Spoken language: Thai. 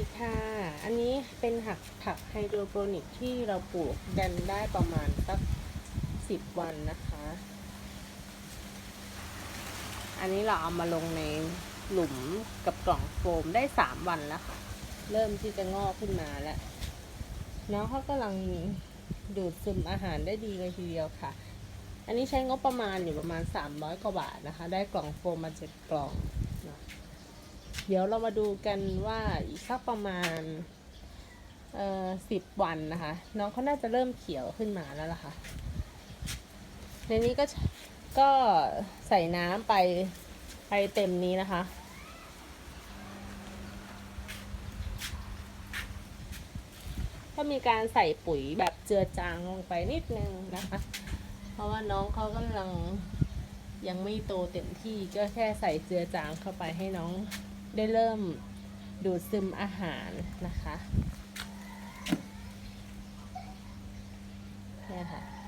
ดีค่ะ อันนี้เป็นหักผักไฮโดรโปรนิกที่เราปลูกกันได้ประมาณสักสิบวันนะคะ อันนี้เราเอามาลงในหลุมกับกล่องโฟมได้สามวันแล้วค่ะ เริ่มที่จะงอกขึ้นมาแล้ว น้องเขากำลังดูดซึมอาหารได้ดีเลยทีเดียวค่ะ อันนี้ใช้งบประมาณอยู่ประมาณ300กว่าบาทนะคะ ได้กล่องโฟมมาเจ็ดกล่อง ดี๋ยวเรามาดูกันว่าอีกสักประมาณเอ่อสิบวันนะคะ น้องเขาน่าจะเริ่มเขียวขึ้นมาแล้วล่ะค่ะในนี้ก็ก็ใส่น้ำไปไปเต็มนี้นะคะ ก็มีการใส่ปุ๋ยแบบเจือจางลงไปนิดนึงนะคะ เพราะว่าน้องเขากำลังยังไม่โตเต็มที่ก็แค่ใส่เจือจางเข้าไปให้น้อง ได้เริ่มดูดซึมอาหารนะคะเนี่ยค่ะ